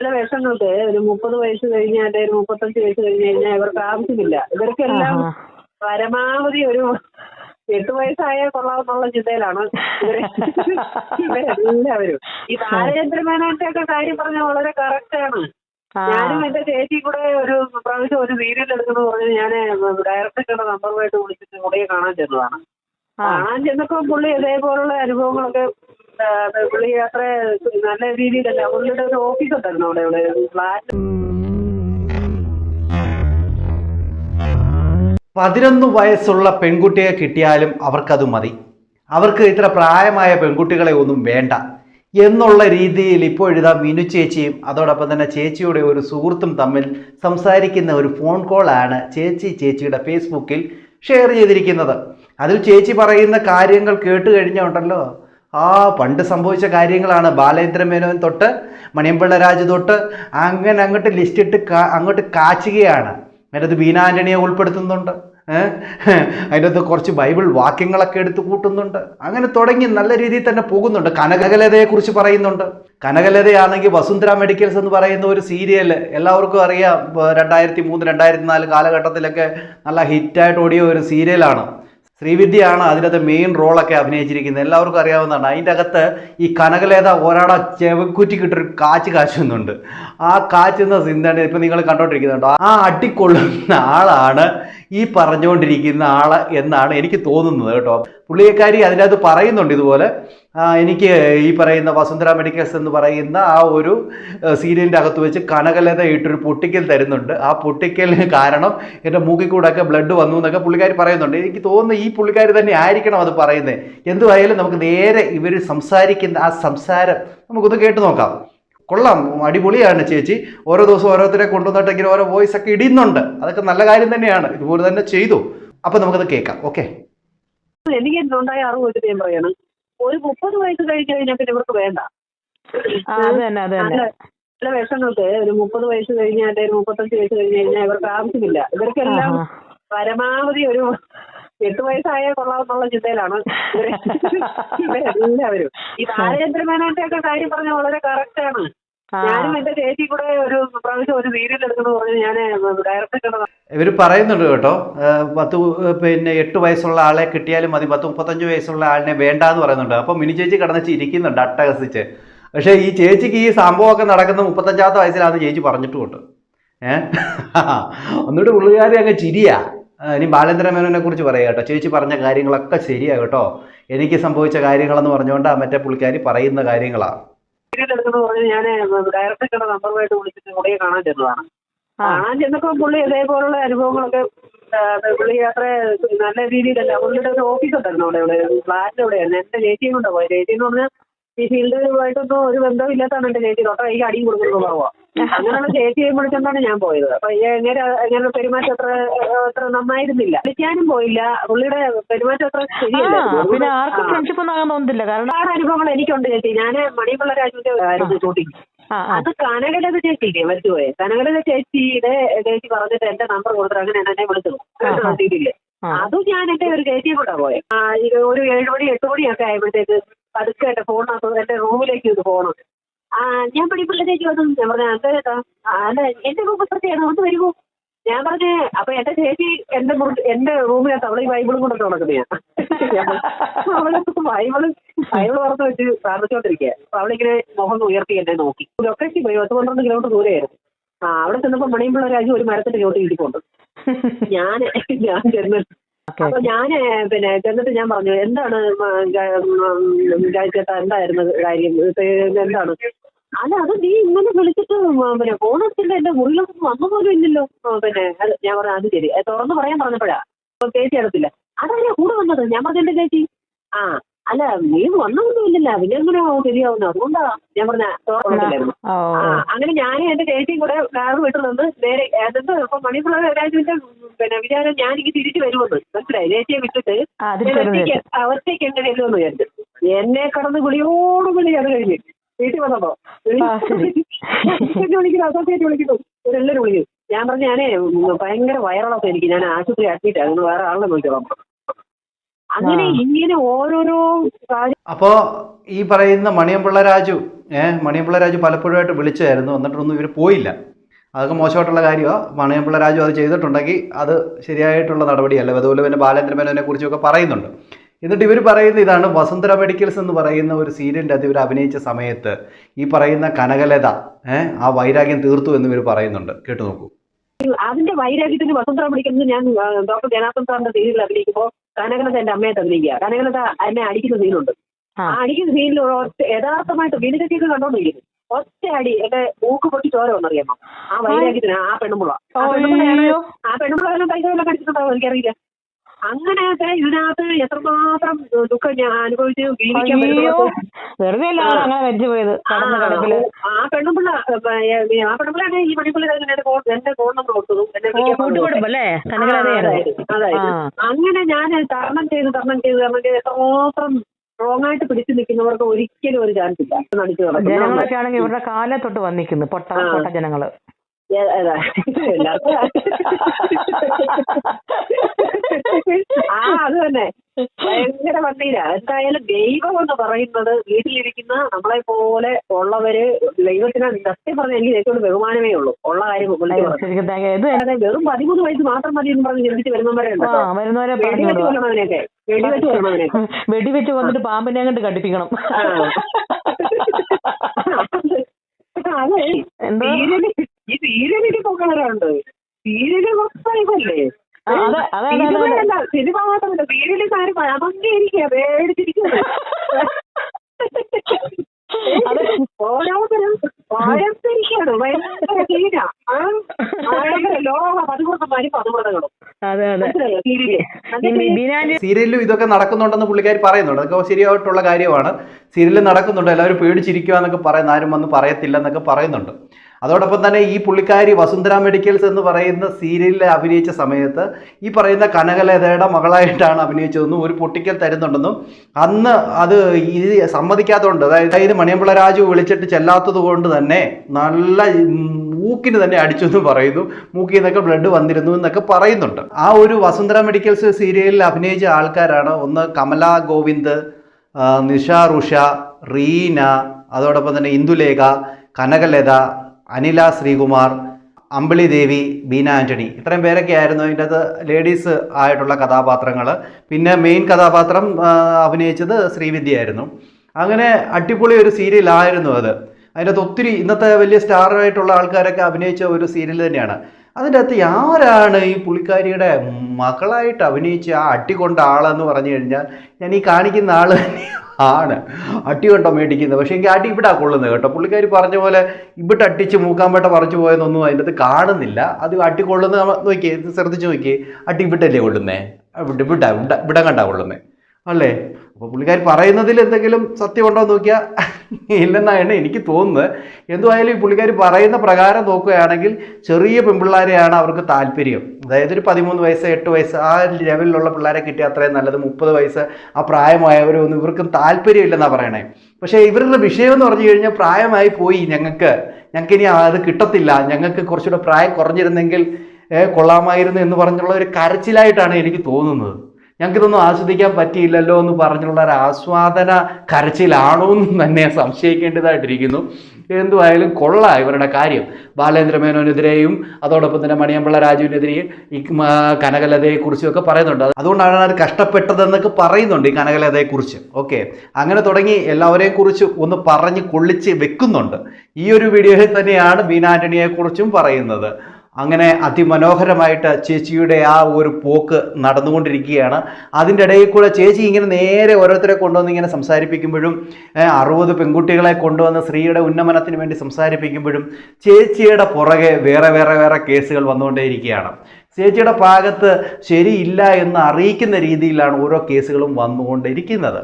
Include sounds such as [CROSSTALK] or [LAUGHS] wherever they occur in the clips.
ചില വേഷങ്ങളുണ്ട് ഒരു മുപ്പത് വയസ്സ് കഴിഞ്ഞാൽ ഒരു മുപ്പത്തഞ്ച് വയസ്സ് കഴിഞ്ഞ് കഴിഞ്ഞാൽ ഇവർക്ക് ആവശ്യമില്ല. ഇവർക്കെല്ലാം പരമാവധി ഒരു എട്ട് വയസ്സായ കൊള്ളാമെന്നുള്ള ചിന്തയിലാണ്. എല്ലാവരും ഈ ബാലചന്ദ്രമേനോന്റെ ഒക്കെ കാര്യം പറഞ്ഞാൽ വളരെ കറക്റ്റാണ് ഞാനും എന്റെ ചേച്ചി കൂടെ ഒരു പ്രാവശ്യം ഒരു സീരിയൽ എടുക്കുന്നു പറഞ്ഞ് ഞാൻ ഡയറക്ടറുടെ നമ്പറുമായിട്ട് വിളിച്ചിട്ട് കൂടെ കാണാൻ ചെന്നതാണ്. കാണാൻ ചെന്നപ്പോ പുള്ളി ഇതേപോലുള്ള അനുഭവങ്ങളൊക്കെ പുള്ളി അത്ര നല്ല രീതിയിലല്ല. പുള്ളിയുടെ ഒരു ഓഫീസ് ഉണ്ടായിരുന്നു അവിടെ ഇവിടെ ഫ്ലാറ്റ് പതിനൊന്ന് വയസ്സുള്ള പെൺകുട്ടിയെ കിട്ടിയാലും അവർക്കത് മതി. അവർക്ക് ഇത്ര പ്രായമായ പെൺകുട്ടികളെ ഒന്നും വേണ്ട. എന്നുള്ള രീതിയിൽ ഇപ്പോൾ ഇപ്പോഴിതാ മിനു ചേച്ചിയും അതോടൊപ്പം തന്നെ ചേച്ചിയുടെ ഒരു സുഹൃത്തും തമ്മിൽ സംസാരിക്കുന്ന ഒരു ഫോൺ കോളാണ് ചേച്ചി ചേച്ചിയുടെ ഫേസ്ബുക്കിൽ ഷെയർ ചെയ്തിരിക്കുന്നത്. അതിൽ ചേച്ചി പറയുന്ന കാര്യങ്ങൾ കേട്ട് കഴിഞ്ഞുണ്ടല്ലോ. ആ പണ്ട് സംഭവിച്ച കാര്യങ്ങളാണ്. ബാലേന്ദ്ര മേനോൻ തൊട്ട് മണിയമ്പിള്ള രാജ് തൊട്ട് അങ്ങനെ അങ്ങോട്ട് ലിസ്റ്റിട്ട് അങ്ങോട്ട് കാച്ചുകയാണ്. അതിനകത്ത് ബീന ആന്റണിയെ ഉൾപ്പെടുത്തുന്നുണ്ട്. അതിനകത്ത് കുറച്ച് ബൈബിൾ വാക്യങ്ങളൊക്കെ എടുത്ത് കൂട്ടുന്നുണ്ട്. അങ്ങനെ തുടങ്ങി നല്ല രീതിയിൽ തന്നെ പോകുന്നുണ്ട്. കനകലതയെക്കുറിച്ച് പറയുന്നുണ്ട്. കനകലതയാണെങ്കിൽ വസുന്ധര മെഡിക്കൽസ് എന്ന് പറയുന്ന ഒരു സീരിയൽ എല്ലാവർക്കും അറിയാം. രണ്ടായിരത്തി മൂന്ന് രണ്ടായിരത്തി നാല് കാലഘട്ടത്തിലൊക്കെ നല്ല ഹിറ്റായിട്ട് ഓടിയ ഒരു സീരിയലാണ് ശ്രീവിദ്യയാണ് അതിനകത്ത് മെയിൻ റോളൊക്കെ അഭിനയിച്ചിരിക്കുന്നത്. എല്ലാവർക്കും അറിയാവുന്നതാണ്. അതിന്റെ അകത്ത് ഈ കനകലേത ഒരാട ചെവക്കുറ്റിക്കിട്ടൊരു കാച്ച് കാച്ചുന്നുണ്ട്. ആ കാച്ചുന്ന സിന്താണ് ഇപ്പം നിങ്ങൾ കണ്ടോണ്ടിരിക്കുന്നുണ്ടോ? ആ അടിക്കൊള്ളുന്ന ആളാണ് ഈ പറഞ്ഞുകൊണ്ടിരിക്കുന്ന ആൾ എന്നാണ് എനിക്ക് തോന്നുന്നത് കേട്ടോ. പുള്ളിയക്കാരി അതിനകത്ത് പറയുന്നുണ്ട് ഇതുപോലെ എനിക്ക് ഈ പറയുന്ന വസുന്ധര മെഡിക്കൽസ് എന്ന് പറയുന്ന ആ ഒരു സീരിയലിന്റെ അകത്ത് വെച്ച് കനകലത ഇട്ടൊരു പൊട്ടിക്കൽ തരുന്നുണ്ട്. ആ പൊട്ടിക്കലിന് കാരണം എന്റെ മൂക്കിൽ കൂടെയൊക്കെ ബ്ലഡ് വന്നു എന്നൊക്കെ പുള്ളിക്കാരി പറയുന്നുണ്ട്. എനിക്ക് തോന്നുന്നു ഈ പുള്ളിക്കാരി തന്നെ ആയിരിക്കണം അത് പറയുന്നത്. എന്തുവായാലും നമുക്ക് നേരെ ഇവർ സംസാരിക്കുന്ന ആ സംസാരം നമുക്കൊന്ന് കേട്ട് നോക്കാം. കൊള്ളാം അടിപൊളിയാണ് ചേച്ചി. ഓരോ ദിവസം ഓരോരുത്തരെ കൊണ്ടുവന്നിട്ടെങ്കിലും ഓരോ വോയിസ് ഒക്കെ ഇടുന്നുണ്ട് അതൊക്കെ നല്ല കാര്യം തന്നെയാണ്. ഇതുപോലെ തന്നെ ചെയ്തു. അപ്പൊ നമുക്കത് കേൾക്കാം. ഓക്കെ എനിക്ക് ഉണ്ടായ അറിവ് വെച്ചിട്ട് ഞാൻ പറയാണ്? ഒരു മുപ്പത് വയസ്സ് കഴിഞ്ഞു കഴിഞ്ഞാൽ പിന്നെ ഇവർക്ക് വേണ്ട. ആ തന്നെ അത് നല്ല ചില വിഷങ്ങൾക്ക് ഒരു മുപ്പത് വയസ്സ് കഴിഞ്ഞാൽ മുപ്പത്തഞ്ച് വയസ്സ് കഴിഞ്ഞു കഴിഞ്ഞാൽ ഇവർക്ക് ആവശ്യമില്ല. ഇവർക്കെല്ലാം പരമാവധി ഒരു എട്ട് വയസ്സായ കൊള്ളാമെന്നുള്ള ചിന്തയിലാണ്. എല്ലാവരും. ഈ ബാലചന്ദ്രമേനോന്റെ ഒക്കെ കാര്യം പറഞ്ഞ വളരെ കറക്റ്റ് ആണ്. ഞാനും എന്റെ ചേച്ചി കൂടെ ഒരു പ്രാവശ്യം ഒരു സീരിയൽ എടുക്കുന്നു പറഞ്ഞ് ഞാൻ ഡയറക്ടർ ഇവർ പറയുന്നുണ്ട് കേട്ടോ പത്ത് പിന്നെ എട്ട് വയസ്സുള്ള ആളെ കിട്ടിയാലും മതി പത്ത് മുപ്പത്തഞ്ച് വയസ്സുള്ള ആളിനെ വേണ്ട എന്ന് പറയുന്നുണ്ട്. അപ്പം മിനി ചേച്ചി കിടന്ന് ചിരിക്കുന്നുണ്ട് അട്ടഹസിച്ച്. പക്ഷേ ഈ ചേച്ചിക്ക് ഈ സംഭവമൊക്കെ നടക്കുന്ന മുപ്പത്തഞ്ചാമത്തെ വയസ്സിലാണെന്ന് ചേച്ചി പറഞ്ഞിട്ടുമുണ്ട്. ഏഹ് [LAUGHS] ഒന്നുകൂടി പുള്ളിക്കാരി അങ്ങ് ചിരിയാ. ഇനി ബാലേന്ദ്ര മേനോനെ കുറിച്ച് പറയുക കേട്ടോ. ചേച്ചി പറഞ്ഞ കാര്യങ്ങളൊക്കെ ശരിയാ കേട്ടോ. എനിക്ക് സംഭവിച്ച കാര്യങ്ങളെന്ന് പറഞ്ഞുകൊണ്ട് ആ മറ്റേ പുള്ളിക്കാരി പറയുന്ന കാര്യങ്ങളാണ് ഞാൻ ഡയറക്ടറുടെ നമ്പറുമായിട്ട് വിളിച്ചിട്ട് പുള്ളിയെ കാണാൻ ചെന്നതാണ്. കാണാൻ ചെന്നപ്പോ പുള്ളി ഇതേപോലുള്ള അനുഭവങ്ങളൊക്കെ പുള്ളി അത്ര നല്ല രീതിയിലല്ല. പുള്ളിയുടെ ഒരു ഓഫീസ് ഉണ്ടായിരുന്നു അവിടെ ഇവിടെ ഫ്ലാറ്റിന്റെ അവിടെയായിരുന്നു എന്റെ ചേച്ചിയും കൊണ്ടാ പോയത്. ചേച്ചി എന്ന് പറഞ്ഞാൽ ഈ ഫീൽഡുമായിട്ടൊന്നും ഒരു ബന്ധമില്ലാത്താണ് എന്റെ ചേച്ചി. തൊട്ട ഈ അടിയും കൊടുക്കുന്നത് കുറവാ അങ്ങനെയുള്ള ചേച്ചിയെ വിളിച്ചോണ്ടാണ് ഞാൻ പോയത്. അപ്പൊ എങ്ങനെ എങ്ങനെ പെരുമാറ്റം അത്ര അത്ര നന്നായിരുന്നില്ല. വിളിക്കാനും പോയില്ല. പുള്ളിയുടെ പെരുമാറ്റം അത്ര ശരിയല്ല. പിന്നെ ആർക്കും ആ. ഫ്രണ്ട്ഷിപ്പ് ഒന്നും തോന്നുന്നില്ല കാരണം ഒരുപാട് അനുഭവങ്ങൾ എനിക്കുണ്ട് ചേച്ചി. ഞാൻ മണിപിള്ള രാജുവിന്റെ ആയിരുന്നു ഷൂട്ടിംഗ് ആ ആ. അത് കനകലത ചേച്ചിയില്ലേ? മരിച്ചുപോയെ. കനകലത ചേച്ചിയുടെ ചേച്ചി പറഞ്ഞിട്ട് എന്റെ നമ്പർ കൊടുത്തിട്ട് അങ്ങനെ എന്നെ വിളിച്ചു. ആ. സീരിയൽ അതും ഞാൻ എന്റെ ഒരു ചേച്ചിയെ കൂടെ പോയെ. ആ, ഒരു ഏഴ് മണി എട്ട് മണിയൊക്കെ ആയപ്പോഴത്തേക്ക് പതുക്കെ എന്റെ ഫോണിനകത്ത് എന്റെ റൂമിലേക്ക് ഇത് പോകണം ആ ഞാൻ പണിപ്പിള്ള ചേച്ചി ഞാൻ പറഞ്ഞ അതെ കേട്ടോ അല്ല എന്റെ റൂം പ്രത്യേകം ഒന്ന് വരുമോ ഞാൻ പറഞ്ഞു അപ്പൊ എന്റെ ചേച്ചി എന്റെ എന്റെ റൂമിനകത്ത് അവളെ ഈ ബൈബിളും കൊണ്ടൊക്കെ നടക്കുന്ന അവളെ ബൈബിൾ ബൈബിൾ പുറത്ത് വെച്ച് പ്രാർത്ഥിച്ചോണ്ടിരിക്കുക അപ്പൊ അവളിങ്ങനെ മുഖം ഉയർത്തി എന്നെ നോക്കി. ലൊക്കേഷൻ പോയി പത്ത് പന്ത്രണ്ട് കിലോമീറ്റർ ദൂരെയായിരുന്നു. ആ അവിടെ ചെന്നപ്പോ മണിയമ്പിള്ള രാജു ഒരു മരത്തിന്റെ ചോട്ടി ഇരിപ്പുണ്ട് ഞാൻ ഞാൻ ചെന്ന് അപ്പൊ ഞാൻ പിന്നെ ചെന്നിട്ട് ഞാൻ പറഞ്ഞു എന്താണ് ചേട്ടാ എന്തായിരുന്നു കാര്യം? എന്താണ്? അല്ല അത് നീ ഇങ്ങനെ വിളിച്ചിട്ട് പിന്നെ ഫോൺ എന്റെ മുറിയിലൊന്നും വന്നു പോലും ഇല്ലല്ലോ. പിന്നെ അത് ഞാൻ പറഞ്ഞു അത് ശരി. തുറന്ന് പറയാൻ പറഞ്ഞപ്പോഴാ. അപ്പൊ ചേച്ചി എടുത്തില്ല അതല്ലേ കൂടെ വന്നത്. ഞാൻ പറഞ്ഞു എന്റെ ചേച്ചി? ആ അല്ല നീ വന്നൊന്നും ഇല്ലല്ല. പിന്നെ എങ്ങനെ ശരിയാവുന്നു. അതുകൊണ്ടാ ഞാൻ പറഞ്ഞ തുറന്നില്ലായിരുന്നു അങ്ങനെ ഞാനും എന്റെ ചേച്ചിയും കൂടെ കാറ് വീട്ടിൽ നിന്ന് നേരെ എന്നിട്ട് ഇപ്പൊ മണിപ്പുറ രാജുവിന്റെ പിന്നെ വിചാരം ഞാൻ തിരിച്ചു വരുമെന്ന്. മനസ്സിലായി? ചേച്ചിയെ വിട്ടിട്ട് അവസ്ഥയ്ക്ക് എങ്ങനെ എന്ന് വിചാരിച്ചു. എന്നെ കടന്ന് വിളിയോട് വിളി അത് കഴിഞ്ഞ്. വീട്ടിൽ വന്നപ്പോ. വിളിക്കുന്നു അസോസിയേറ്റ് വിളിക്കുന്നു. ഇവരെല്ലാവരും വിളിക്കും ഞാൻ പറഞ്ഞു ഞാനേ ഭയങ്കര വയറളൊക്കെ എനിക്ക് ഞാൻ ആശുപത്രി അഡ്മിറ്റ് ആയിരുന്നു വേറെ ആളെ നോക്കിയോളാം അങ്ങനെ. ഇങ്ങനെ ഓരോരോ അപ്പോ ഈ പറയുന്ന മണിയമ്പിള്ള രാജു ഏഹ് മണിയമ്പിള്ള രാജു പലപ്പോഴായിട്ട് വിളിച്ചായിരുന്നു എന്നിട്ടൊന്നും ഇവർ പോയില്ല. അതൊക്കെ മോശമായിട്ടുള്ള കാര്യമാണ് മണിയമ്പിള്ള രാജു അത് ചെയ്തിട്ടുണ്ടെങ്കിൽ അത് ശരിയായിട്ടുള്ള നടപടിയല്ല. അതുപോലെ തന്നെ ബാലേന്ദ്രമേനോനെ കുറിച്ചൊക്കെ പറയുന്നുണ്ട്. എന്നിട്ട് ഇവർ പറയുന്ന ഇതാണ് വസുന്ധര മെഡിക്കൽസ് എന്ന് പറയുന്ന ഒരു സീരിയലിന്റെ അത് ഇവർ അഭിനയിച്ച സമയത്ത് ഈ പറയുന്ന കനകലത ആ വൈരാഗ്യം തീർത്തു എന്ന് ഇവർ പറയുന്നുണ്ട്. കേട്ടു നോക്കൂ. അതിന്റെ വൈരാഗ്യത്തിന് വസുന്ധര പിടിക്കുന്നത് ഞാൻ ഡോക്ടർ ജനാർദ്ദൻ സാറിന്റെ സീരിയലിൽ അഭിനയിക്കുമ്പോൾ കനകലത എന്റെ അമ്മയെ അഭിനയിക്കുക. കനകലത എന്നെ അടിക്കുന്ന സീനുണ്ട്. ആ. ആ അടിക്കുന്ന സീനിൽ യഥാർത്ഥമായിട്ട് വീടിനൊക്കെ കണ്ടോണ്ടിരിക്കുന്നു. ഒറ്റ അടി എന്റെ മൂക്ക് പൊട്ടി ചോര വന്നറിയാമോ? ആ വൈരാഗ്യത്തിന് ആ പെണ്ണുമ്പുള ആ ആ പെണ്ണുമ്പുള്ള പൈസ വല്ലതും കടിച്ചിട്ടുണ്ടാവും എനിക്കറിയില്ല. അങ്ങനെയൊക്കെ ഇതിനകത്ത് എത്രമാത്രം ദുഃഖം ഞാൻ അനുഭവിച്ച് ജീവിക്കാൻ വെറുതെ അങ്ങനെ ആ. പെണ്ണുമ്പിള്ള ആ പെണ്ണുമ്പിളാണ് ഈ പണിപ്പിള്ള എന്റെ ഫോൺ നമ്പർ കൊടുത്തതും അതായത്. അങ്ങനെ ഞാൻ തരണം ചെയ്ത് തരണം ചെയ്ത് തരണം ചെയ്ത് എത്രമാത്രം സ്ട്രോങ് ആയിട്ട് പിടിച്ചു നിൽക്കുന്നവർക്ക് ഒരിക്കലും ഒരു ചാൻസ് ഇല്ല. നടിച്ചു ജനങ്ങളൊക്കെ ആണെങ്കിൽ ഇവരുടെ കാലേ തൊട്ട് വന്നിക്കുന്നു പൊട്ട പൊട്ട ജനങ്ങൾ. [LAUGHS] [LAUGHS] ആ അത് തന്നെ. ഭയങ്കര വണ്ടീല എന്തായാലും ദൈവം എന്ന് പറയുന്നത് വീട്ടിലിരിക്കുന്ന നമ്മളെ പോലെ ഉള്ളവര് ദൈവത്തിന് സത്യം പറഞ്ഞ എനിക്ക് ഏറ്റവും ബഹുമാനമേ ഉള്ളൂ. ഉള്ള കാര്യം വെറും പതിമൂന്ന് വയസ്സ് മാത്രം മതി എന്ന് പറഞ്ഞ് ചിന്തിച്ച് വരുന്നവരെ ആ ഉണ്ടല്ലോ വരുന്നവരെ പറഞ്ഞു വെടിവെച്ച് വിടുക കൊല്ലണവനെയൊക്കെ. വെടിവെച്ച് കൊല്ലണവനെയൊക്കെ. [LAUGHS] വെടിവെച്ച് വന്നിട്ട് പാമ്പിനെ അങ്ങോട്ട് കടിപ്പിക്കണം. ആ. ഈ സീരിയലിൽ പോകാറുണ്ട്. സീരിയൽ. സിനിമയല്ല സിനിമ മാത്രമല്ല സീരിയലിൽ കാര്യം അതങ്ങിയിരിക്കുക പേടിച്ചിരിക്കുന്നത് അതെ. ഓരോരുത്തരും ഭയപ്പെട്ടിരിക്കുകയാണ് ഭയങ്കര ലോക സീരിയൽ? സീരിയലിലും ഇതൊക്കെ നടക്കുന്നുണ്ടെന്ന് പുള്ളിക്കാർ പറയുന്നുണ്ട്. അതൊക്കെ ശരിയായിട്ടുള്ള കാര്യമാണ്. സീരിയലിൽ നടക്കുന്നുണ്ട്. എല്ലാവരും പേടിച്ചിരിക്കുക എന്നൊക്കെ പറയുന്ന ആരും വന്ന് പറയത്തില്ല എന്നൊക്കെ പറയുന്നുണ്ട്. അതോടൊപ്പം തന്നെ ഈ പുള്ളിക്കാരി വസുന്ധര മെഡിക്കൽസ് എന്ന് പറയുന്ന സീരിയലിൽ അഭിനയിച്ച സമയത്ത് ഈ പറയുന്ന കനകലതയുടെ മകളായിട്ടാണ് അഭിനയിച്ചതെന്നും ഒരു പൊട്ടിക്കൽ തരുന്നുണ്ടെന്നും അന്ന് അത് ഇത് സമ്മതിക്കാത്തതുകൊണ്ട് അതായത് മണിയമ്പിള രാജു വിളിച്ചിട്ട് ചെല്ലാത്തത് കൊണ്ട് തന്നെ നല്ല മൂക്കിന് തന്നെ അടിച്ചു എന്ന് പറയുന്നു. മൂക്കിൽ നിന്നൊക്കെ ബ്ലഡ് വന്നിരുന്നു എന്നൊക്കെ പറയുന്നുണ്ട്. ആ ഒരു വസുന്ധര മെഡിക്കൽസ് സീരിയലിൽ അഭിനയിച്ച ആൾക്കാരാണ് ഒന്ന് കമല ഗോവിന്ദ് നിഷ റുഷ റീന അതോടൊപ്പം തന്നെ ഇന്ദുലേഖ കനകലത അനില ശ്രീകുമാർ അമ്പിളി ദേവി ബീന ആന്റണി ഇത്രയും പേരൊക്കെ ആയിരുന്നു അതിന്റെ അത് ലേഡീസ് ആയിട്ടുള്ള കഥാപാത്രങ്ങൾ പിന്നെ മെയിൻ കഥാപാത്രം അഭിനയിച്ചത് ശ്രീവിദ്യ ആയിരുന്നു. അങ്ങനെ അടിപൊളി ഒരു സീരിയലായിരുന്നു അത്. അതിന്റെ അകത്ത് ഒത്തിരി ഇന്നത്തെ വലിയ സ്റ്റാറായിട്ടുള്ള ആൾക്കാരൊക്കെ അഭിനയിച്ച ഒരു സീരിയൽ തന്നെയാണ്. അതിന്റെ അകത്ത് ആരാണ് ഈ പുള്ളിക്കാരിയുടെ മകളായിട്ട് അഭിനയിച്ച ആ അട്ടി കൊണ്ട ആളെന്ന് പറഞ്ഞു കഴിഞ്ഞാൽ ഞാൻ ഈ കാണിക്കുന്ന ആൾ ആണ്. അട്ടി കണ്ടോ മേടിക്കുന്നത്? പക്ഷേ എനിക്ക് അടി ഇവിടെ കൊള്ളുന്നത് കേട്ടോ. പുള്ളിക്കാർ പറഞ്ഞ പോലെ ഇവിടെ അട്ടിച്ച് മൂക്കാമ്പേട്ട പറിച്ചു പോയെന്നൊന്നും അതിന്റെ അത് കാണുന്നില്ല. അത് അട്ടി കൊള്ളുന്നത് നോക്കിയേ ശ്രദ്ധിച്ച് നോക്കിയേ. അട്ടി ഇവിടല്ലേ കൊള്ളുന്നേ? ഇവിടെ ഇവിടെ ഇവിടെ കണ്ടാ കൊള്ളുന്നേ. അല്ലേ? അപ്പോൾ പുള്ളിക്കാരി പറയുന്നതിൽ എന്തെങ്കിലും സത്യമുണ്ടോ എന്ന് നോക്കിയാൽ ഇല്ലെന്നാണ് എനിക്ക് തോന്നുന്നത്. എന്തുമായാലും ഈ പുള്ളിക്കാരി പറയുന്ന പ്രകാരം നോക്കുകയാണെങ്കിൽ ചെറിയ പെൺപിള്ളേരെയാണ് അവർക്ക് താല്പര്യം. അതായത് ഒരു പതിമൂന്ന് വയസ്സ് എട്ട് വയസ്സ് ആ ലെവലിലുള്ള പിള്ളേരെ കിട്ടിയാൽ അത്രയും നല്ലത്. മുപ്പത് വയസ്സ് ആ പ്രായമായവരൊന്നും ഇവർക്കും താല്പര്യമില്ലെന്നാണ് പറയണേ. പക്ഷേ ഇവരുടെ വിഷയം എന്ന് പറഞ്ഞു കഴിഞ്ഞാൽ പ്രായമായി പോയി ഞങ്ങൾക്ക്. ഞങ്ങൾക്ക് ഇനി അത് കിട്ടത്തില്ല. ഞങ്ങൾക്ക് കുറച്ചുകൂടെ പ്രായം കുറഞ്ഞിരുന്നെങ്കിൽ കൊള്ളാമായിരുന്നു എന്ന് പറഞ്ഞുള്ള ഒരു കരച്ചിലായിട്ടാണ് എനിക്ക് തോന്നുന്നത്. ഞങ്ങൾക്കിതൊന്നും ആസ്വദിക്കാൻ പറ്റിയില്ലല്ലോ എന്ന് പറഞ്ഞുള്ള ഒരു ആസ്വാദന കരച്ചിലാണോ എന്ന് തന്നെ സംശയിക്കേണ്ടതായിട്ടിരിക്കുന്നു. എന്തുവായാലും കൊള്ള ഇവരുടെ കാര്യം. ബാലേന്ദ്ര മേനോനെതിരെയും അതോടൊപ്പം തന്നെ മണിയമ്പിള്ള രാജുവിനെതിരെയും ഈ കനകലതയെക്കുറിച്ചും പറയുന്നുണ്ട്. അതുകൊണ്ടാണ് അത് കഷ്ടപ്പെട്ടതെന്നൊക്കെ പറയുന്നുണ്ട് ഈ കനകലതയെക്കുറിച്ച്. ഓക്കെ. അങ്ങനെ തുടങ്ങി എല്ലാവരെയും കുറിച്ച് ഒന്ന് പറഞ്ഞ് കൊള്ളിച്ച് വെക്കുന്നുണ്ട്. ഈ ഒരു വീഡിയോയിൽ തന്നെയാണ് ബീനാന്റണിയെക്കുറിച്ചും പറയുന്നത്. അങ്ങനെ അതിമനോഹരമായിട്ട് ചേച്ചിയുടെ ആ ഒരു പോക്ക് നടന്നുകൊണ്ടിരിക്കുകയാണ്. അതിന്റെ ഇടയിൽ കൂടെ ചേച്ചി ഇങ്ങനെ നേരെ ഓരോരുത്തരെ കൊണ്ടുവന്ന് ഇങ്ങനെ സംസാരിപ്പിക്കുമ്പോഴും അറുപത് പെൺകുട്ടികളെ കൊണ്ടുവന്ന് സ്ത്രീയുടെ ഉന്നമനത്തിന് വേണ്ടി സംസാരിപ്പിക്കുമ്പോഴും ചേച്ചിയുടെ പുറകെ വേറെ വേറെ വേറെ കേസുകൾ വന്നുകൊണ്ടേയിരിക്കുകയാണ്. ചേച്ചിയുടെ ഭാഗത്ത് ശരിയില്ല എന്ന് അറിയിക്കുന്ന രീതിയിലാണ് ഓരോ കേസുകളും വന്നുകൊണ്ടിരിക്കുന്നത്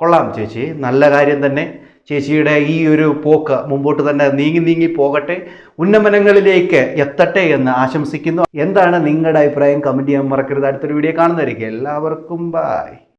കൊള്ളാം ചേച്ചി. നല്ല കാര്യം തന്നെ. ചേച്ചിയുടെ ഈ ഒരു പോക്ക് മുമ്പോട്ട് തന്നെ നീങ്ങി നീങ്ങി പോകട്ടെ. ഉന്നമനങ്ങളിലേക്ക് എത്തട്ടെ എന്ന് ആശംസിക്കുന്നു. എന്താണ് നിങ്ങളുടെ അഭിപ്രായം? കമന്റ് ചെയ്യാൻ മറക്കരുത്. അടുത്തൊരു വീഡിയോ കാണുന്നതായിരിക്കും. എല്ലാവർക്കും ബായ്